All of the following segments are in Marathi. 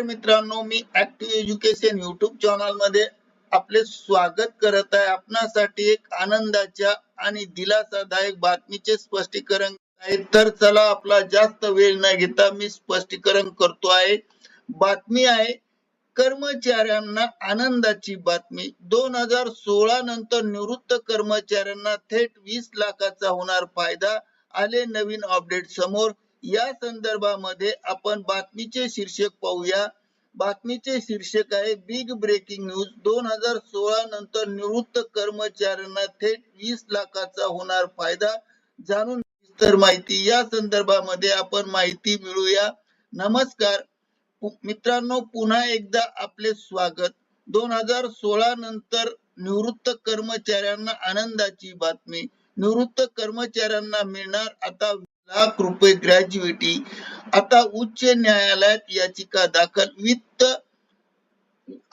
नमस्कार मित्रांनो मी ऍक्टिव्ह एज्युकेशन युट्यूब चॅनलमध्ये आपले स्वागत करत आहे. आपणासाठी एक आनंदाच्या आणि दिलासादायक बातमीचे स्पष्टीकरण आहे. तर चला आपला जास्त वेळ न घेता मी स्पष्टीकरण करतो आहे. बातमी आहे कर्मचाऱ्यांना आनंदाची बातमी. दोन हजार सोळा नंतर निवृत्त कर्मचाऱ्यांना थेट वीस लाखाचा होणार फायदा. आले नवीन अपडेट समोर. या संदर्भामध्ये आपण बातमीचे शीर्षक पाहूया. बातमीचे शीर्षक आहे बिग ब्रेकिंग न्यूज दोन हजार सोळा नंतर निवृत्त कर्मचाऱ्यांना थेट वीस लाखाचा होणार फायदा. जाणून तर माहिती. या संदर्भामध्ये आपण माहिती मिळूया. नमस्कार. मित्रांनो पुन्हा एकदा आपले स्वागत. दोन हजार सोळा नंतर निवृत्त कर्मचाऱ्यांना आनंदाची बातमी. निवृत्त कर्मचाऱ्यांना मिळणार आता लाख रुपये ग्रॅज्युएटी आता उच्च न्यायालयात याचिका दाखल. वित्त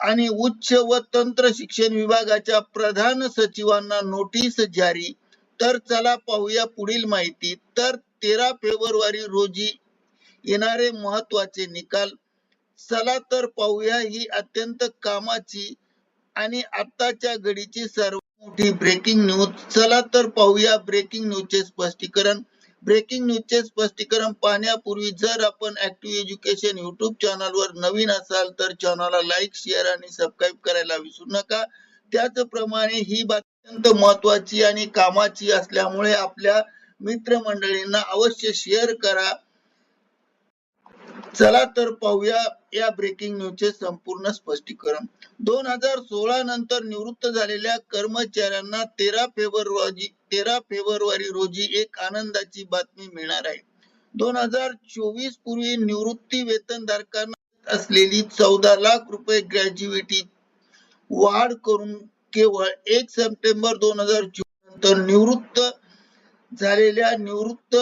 आणि उच्च व तंत्र शिक्षण विभागाच्या प्रधान सचिवांना नोटीस जारी. तर चला पाहूया पुढील माहिती. तर तेरा फेब्रुवारी रोजी येणारे महत्त्वाचे निकाल. चला तर पाहूया ही अत्यंत कामाची आणि आताच्या घडीची सर्व मोठी ब्रेकिंग न्यूज चला तर पाहूया ब्रेकिंग न्यूजचे स्पष्टीकरण. ब्रेकिंग न्यूजचे स्पष्टीकरण पाहण्यापूर्वी जर आपण ऍक्टिव्ह एज्युकेशन युट्यूब चॅनलवर नवीन असाल तर चॅनलला लाईक शेअर आणि सबस्क्राईब करायला विसरू नका. त्याचप्रमाणे ही बातमी अत्यंत महत्वाची आणि कामाची असल्यामुळे आपल्या मित्रमंडळींना अवश्य शेअर करा. चला तर पाहूया या ब्रेकिंग न्यूजचे संपूर्ण स्पष्टीकरण. दोन हजार सोळा नंतर निवृत्त झालेल्या कर्मचाऱ्यांना तेरा फेब्रुवारी तेरा फेब्रुवारी रोजी एक आनंदाची बातमी मिळणार आहे. दोन हजार चोवीस पूर्वी निवृत्ती वेतन धारकांना असलेली चौदा लाख रुपये ग्रॅज्युएटी वाढ करून केवळ एक सप्टेंबर दोन हजार चोवीस नंतर निवृत्त झालेल्या निवृत्त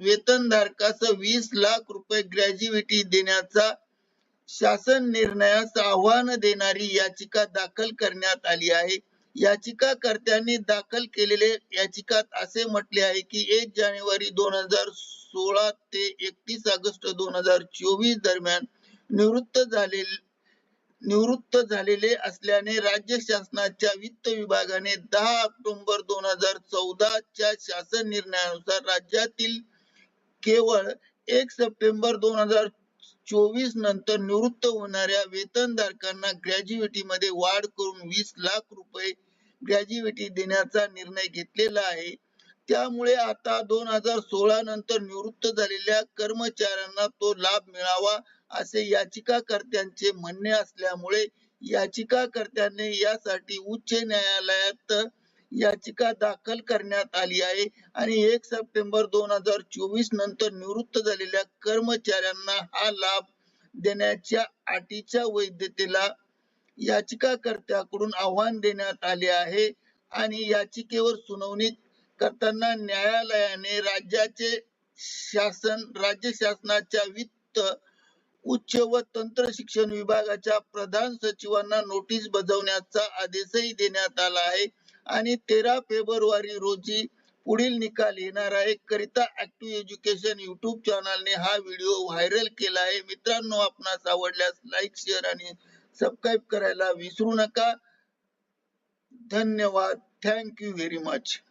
वेतनधारकास वीस लाख रुपये ग्रॅज्युएटी देण्याचा शासन निर्णयास आव्हान देणारी याचिका दाखल करण्यात आली आहे. याचिकाकर्त्यांनी दाखल केलेले याचिकात असे म्हटले आहे की एक जानेवारी दोन हजार सोळा ते एकतीस ऑगस्ट दोन हजार चोवीस दरम्यान निवृत्त झाले निवृत्त झालेले असल्याने राज्य शासनाच्या वित्त विभागाने दहा ऑक्टोबर दोन हजार चौदा च्या शासन निर्णयानुसार राज्यातील केवळ एक सप्टेंबर दोन हजार चोवीस नंतर निवृत्त होणाऱ्या वेतनधारकांना ग्रॅज्युएटी मध्ये वाढ करून वीस लाख रुपये ग्रॅज्युएटी देण्याचा निर्णय घेतलेला आहे. त्यामुळे आता दोन हजार सोळा नंतर निवृत्त झालेल्या कर्मचाऱ्यांना तो लाभ मिळावा असे याचिकाकर्त्यांचे म्हणणे असल्यामुळे याचिकाकर्त्याने यासाठी उच्च न्यायालयात याचिका दाखल करण्यात आली आहे आणि एक सप्टेंबर दोन हजार चोवीस नंतर निवृत्त झालेल्या कर्मचाऱ्यांना हा लाभ देण्याच्या अटीच्या वैधतेला याचिकाकर्त्याकडून आव्हान देण्यात आले आहे आणि याचिकेवर सुनावणी करताना न्यायालयाने राज्याचे शासन राज्य शासनाच्या वित्त उच्च व तंत्र शिक्षण विभागाच्या प्रधान सचिवांना नोटीस बजावण्याचा आदेशही देण्यात आला आहे आणि तेरा फेब्रुवारी रोजी पुढील निकाल येणार आहे. करिता ऍक्टिव्ह एज्युकेशन युट्यूब चॅनलने हा व्हिडिओ व्हायरल केला आहे. मित्रांनो आपणास आवडल्यास लाईक शेअर आणि सबस्क्राईब करायला विसरू नका. धन्यवाद. Thank you very much